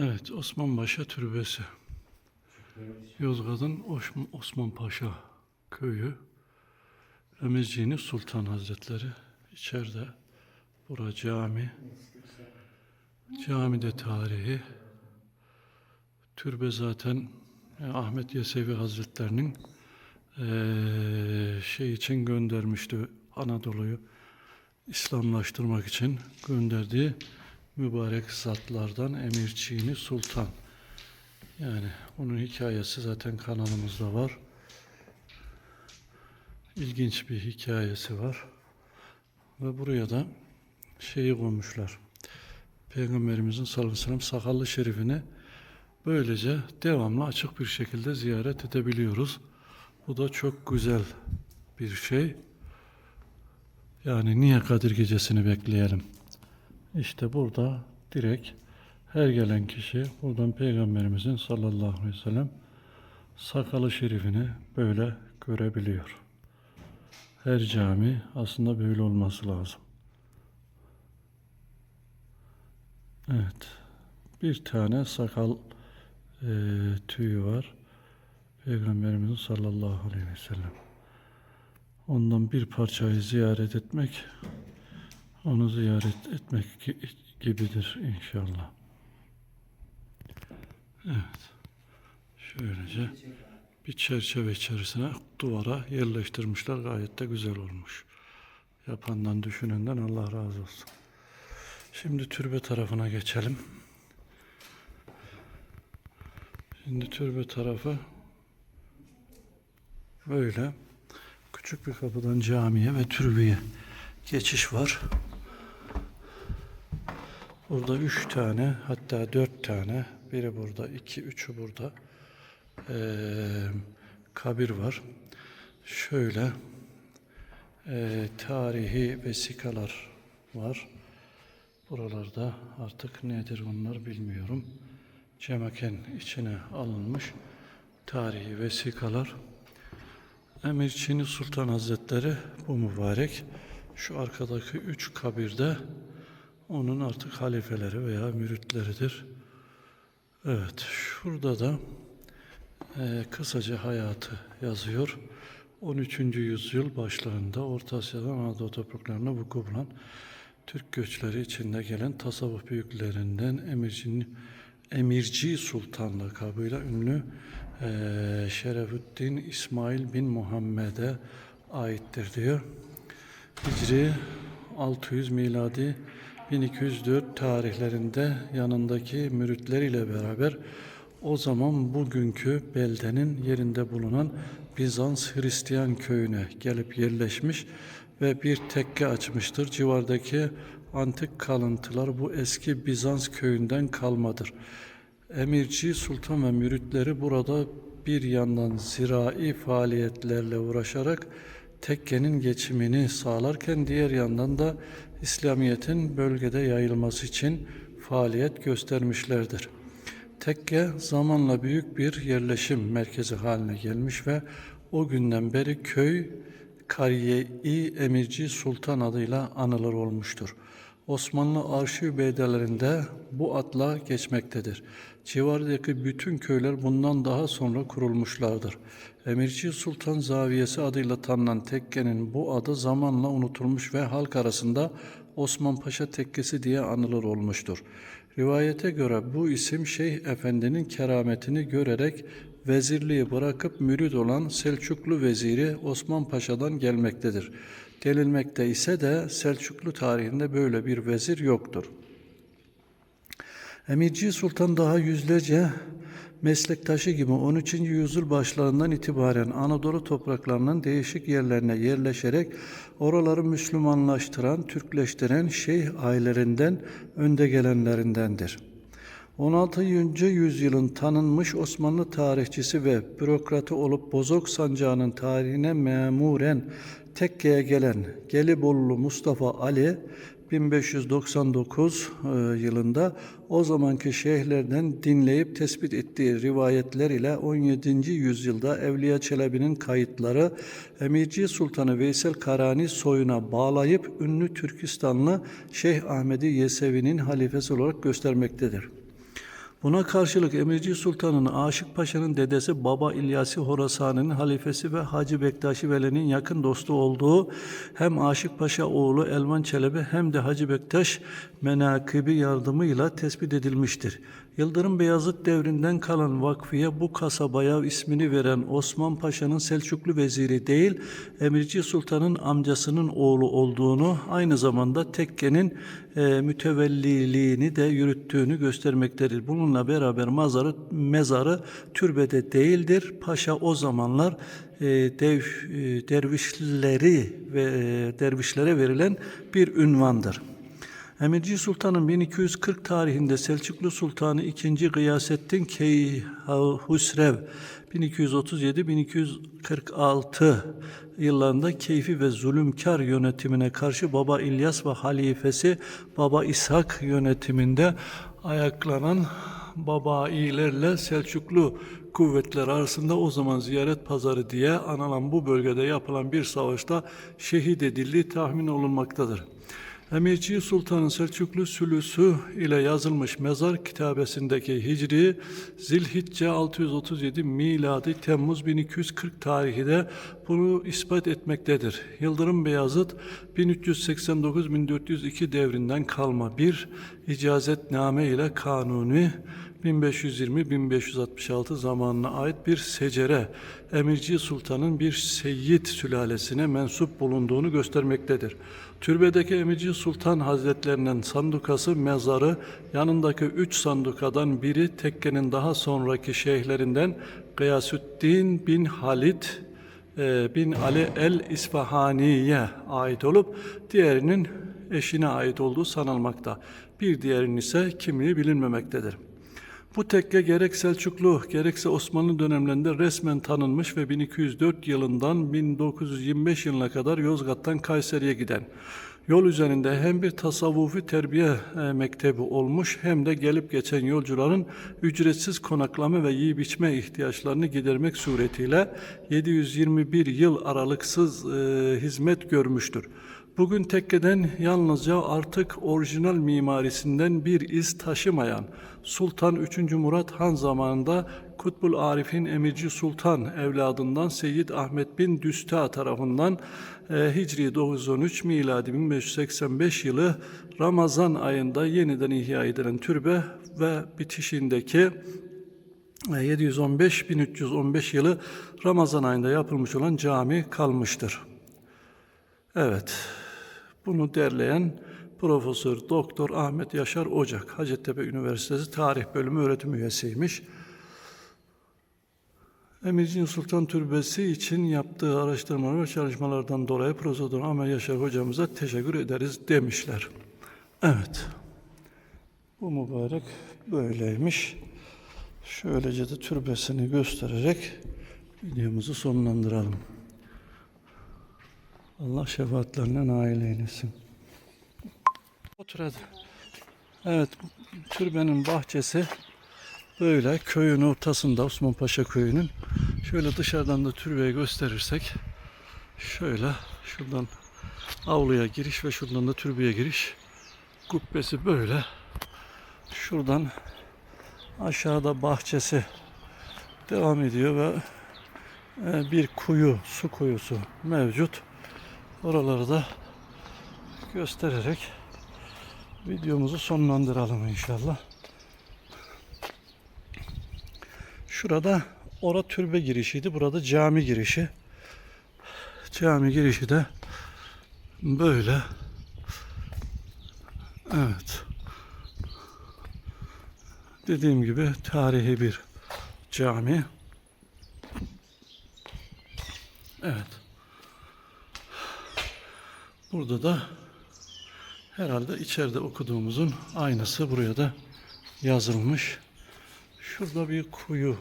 Evet, Osmanpaşa Türbesi. Yozgat'ın Oş- Osmanpaşa köyü. Remizcini Sultan Hazretleri içeride. Bura cami. Camide tarihi. Türbe zaten e, Ahmet Yesevi Hazretlerinin eee, şey için göndermişti Anadolu'yu İslamlaştırmak için gönderdiği mübarek zatlardan Emir Çiğni Sultan. Yani onun hikayesi zaten kanalımızda var. İlginç bir hikayesi var. Ve buraya da şeyi koymuşlar. Peygamberimizin sallallahu aleyhi ve sellem sakallı şerifini böylece devamlı açık bir şekilde ziyaret edebiliyoruz. Bu da çok güzel bir şey. Yani niye Kadir Gecesi'ni bekleyelim? İşte burada direkt her gelen kişi buradan Peygamberimizin sallallahu aleyhi ve sellem sakalı şerifini böyle görebiliyor. Her cami aslında böyle olması lazım. Evet. Bir tane sakal eee tüyü var. Peygamberimizin sallallahu aleyhi ve sellem. Ondan bir parçayı ziyaret etmek, onu ziyaret etmek gi- gibidir inşallah. Evet. Şöylece bir çerçeve içerisine duvara yerleştirmişler. Gayet de güzel olmuş. Yapandan düşünenden Allah razı olsun. Şimdi türbe tarafına geçelim. Şimdi türbe tarafı böyle küçük bir kapıdan camiye ve türbeye geçiş var. Burada üç tane hatta dört tane biri burada iki üçü burada eee, kabir var. Şöyle eee, tarihi vesikalar var. Buralarda artık nedir onlar bilmiyorum. Cemaken içine alınmış tarihi vesikalar. Emir Çini Sultan Hazretleri bu mübarek şu arkadaki üç kabirde onun artık halifeleri veya müritleridir. Evet şurada da e, kısaca hayatı yazıyor. 13. yüzyıl başlarında Orta Asya'dan Anadolu topraklarına vuku bulan Türk göçleri içinde gelen tasavvuf büyüklerinden Emirci, Emirci Sultan lakabıyla ünlü eee Şerefüddin İsmail bin Muhammed'e aittir diyor. Hicri 600 miladi 1204 tarihlerinde yanındaki müritleriyle beraber o zaman bugünkü beldenin yerinde bulunan Bizans Hristiyan köyüne gelip yerleşmiş ve bir tekke açmıştır. Civardaki antik kalıntılar bu eski Bizans köyünden kalmadır. Emirci Sultan ve müritleri burada bir yandan zirai faaliyetlerle uğraşarak tekkenin geçimini sağlarken diğer yandan da İslamiyet'in bölgede yayılması için faaliyet göstermişlerdir. Tekke zamanla büyük bir yerleşim merkezi haline gelmiş ve o günden beri köy Kariye-i Emirci Sultan adıyla anılır olmuştur. Osmanlı arşiv belgelerinde bu adla geçmektedir. Civardaki bütün köyler bundan daha sonra kurulmuşlardır. Emirci Sultan Zaviyesi adıyla tanınan tekkenin bu adı zamanla unutulmuş ve halk arasında Osman Paşa Tekkesi diye anılır olmuştur. Rivayete göre bu isim Şeyh Efendi'nin kerametini görerek vezirliği bırakıp mürid olan Selçuklu veziri Osman Paşa'dan gelmektedir. Denilmekte ise de Selçuklu tarihinde böyle bir vezir yoktur. Emirci Sultan daha yüzlerce meslektaşı gibi 13. yüzyıl başlarından itibaren Anadolu topraklarının değişik yerlerine yerleşerek oraları Müslümanlaştıran, Türkleştiren şeyh ailelerinden önde gelenlerindendir. 16. yüzyılın tanınmış Osmanlı tarihçisi ve bürokratı olup Bozok Sancağı'nın tarihine memuren Tekke'ye gelen Gelibolu Mustafa Ali 1599 e, yılında o zamanki şeyhlerden dinleyip tespit ettiği rivayetler ile 17. yüzyılda Evliya Çelebi'nin kayıtları Emirci Sultanı Veysel Karani soyuna bağlayıp ünlü Türkistanlı Şeyh Ahmedi Yesevi'nin halifesi olarak göstermektedir. Buna karşılık Emirci Sultan'ın Aşık Paşa'nın dedesi Baba İlyasi Horasani'nin halifesi ve Hacı Bektaşi Veli'nin yakın dostu olduğu hem Aşık Paşa oğlu Elvan Çelebi hem de Hacı Bektaş menakibi yardımıyla tespit edilmiştir. Yıldırım Beyazıt devrinden kalan vakfiye bu kasabaya ismini veren Osman Paşa'nın Selçuklu veziri değil, Emirci Sultan'ın amcasının oğlu olduğunu, aynı zamanda tekkenin e, mütevelliliğini de yürüttüğünü göstermektedir. Bununla beraber mazarı, mezarı türbede değildir. Paşa o zamanlar e, dev, e, dervişleri ve e, dervişlere verilen bir ünvandır. Emirci Sultan'ın 1240 tarihinde Selçuklu Sultanı II. Gıyasettin Keyhusrev 1237-1246 yıllarında keyfi ve zulümkar yönetimine karşı Baba İlyas ve halifesi Baba İshak yönetiminde ayaklanan Babailerle Selçuklu kuvvetler arasında o zaman ziyaret pazarı diye anılan bu bölgede yapılan bir savaşta şehit edildiği tahmin olunmaktadır. Emirci Sultan'ın Selçuklu Sülüsü ile yazılmış mezar kitabesindeki Hicri Zilhicce 637 miladi Temmuz 1240 tarihi de bunu ispat etmektedir. Yıldırım Beyazıt 1389-1402 devrinden kalma bir icazetname ile kanuni 1520-1566 zamanına ait bir secere, Emirci Sultan'ın bir seyyid sülalesine mensup bulunduğunu göstermektedir. Türbedeki Emirci Sultan Hazretlerinin sandukası mezarı, yanındaki üç sandukadan biri tekkenin daha sonraki şeyhlerinden Gıyasüddin bin Halit bin Ali el-İsfahani'ye ait olup diğerinin eşine ait olduğu sanılmakta. Bir diğerinin ise kimliği bilinmemektedir. Bu tekke gerek Selçuklu gerekse Osmanlı dönemlerinde resmen tanınmış ve 1204 yılından 1925 yılına kadar Yozgat'tan Kayseri'ye giden yol üzerinde hem bir tasavvufi terbiye e, mektebi olmuş hem de gelip geçen yolcuların ücretsiz konaklama ve yiyip içme ihtiyaçlarını gidermek suretiyle 721 yıl aralıksız e, hizmet görmüştür. Bugün tekkeden yalnızca artık orijinal mimarisinden bir iz taşımayan Sultan 3. Murat Han zamanında Kutbul Arif'in Emirci Sultan evladından Seyyid Ahmet bin Düsta tarafından Hicri 913 miladi 1585 yılı Ramazan ayında yeniden ihya edilen türbe ve bitişindeki 715-1315 yılı Ramazan ayında yapılmış olan cami kalmıştır. Evet, bunu derleyen Profesör Doktor Ahmet Yaşar Ocak, Hacettepe Üniversitesi Tarih Bölümü öğretim üyesiymiş. Emirci Sultan Türbesi için yaptığı araştırmalar ve çalışmalardan dolayı Profesör Ahmet Yaşar hocamıza teşekkür ederiz demişler. Evet, bu mübarek böyleymiş. Şöylece de türbesini göstererek videomuzu sonlandıralım. Allah şefaatlerine nail eylesin. Otur hadi. Evet, türbenin bahçesi böyle köyün ortasında Osman Paşa köyünün. Şöyle dışarıdan da türbeyi gösterirsek şöyle şuradan avluya giriş ve şuradan da türbeye giriş. Kubbesi böyle. Şuradan aşağıda bahçesi devam ediyor ve e, bir kuyu, su kuyusu mevcut. Oraları da göstererek videomuzu sonlandıralım inşallah. Şurada ora türbe girişiydi. Burada cami girişi. Cami girişi de böyle. Evet. Dediğim gibi tarihi bir cami. Evet. Burada da herhalde içeride okuduğumuzun aynısı buraya da yazılmış. Şurada bir kuyu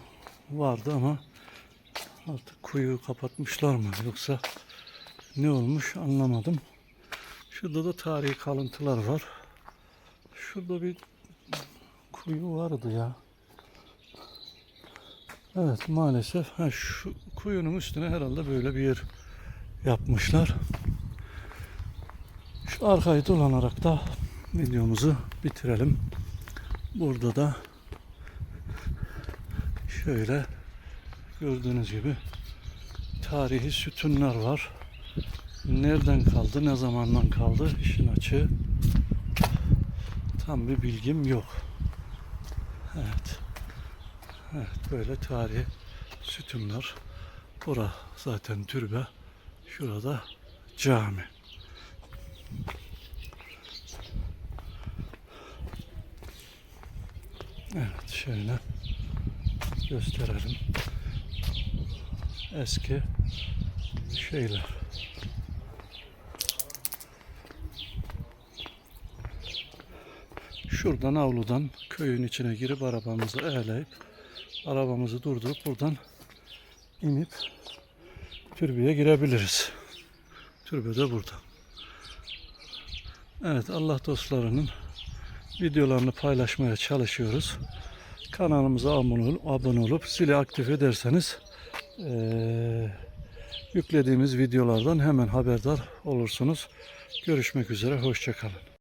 vardı ama artık kuyu kapatmışlar mı yoksa ne olmuş anlamadım. Şurada da tarihi kalıntılar var. Şurada bir kuyu vardı ya. Evet maalesef ha, şu kuyunun üstüne herhalde böyle bir yer yapmışlar. Şu arkayı dolanarak da videomuzu bitirelim. Burada da Şöyle gördüğünüz gibi tarihi sütunlar var. Nereden kaldı, ne zamandan kaldı işin açığı tam bir bilgim yok. Evet. Evet böyle tarihi sütunlar. Bura zaten türbe. Şurada cami. Evet şöyle gösterelim. Eski şeyler. Şuradan avludan köyün içine girip arabamızı eğleyip arabamızı durdurup buradan inip türbeye girebiliriz. Türbe de burada. Evet Allah dostlarının videolarını paylaşmaya çalışıyoruz. Kanalımıza abone olup, abone olup zili aktif ederseniz eee, yüklediğimiz videolardan hemen haberdar olursunuz. Görüşmek üzere, hoşçakalın.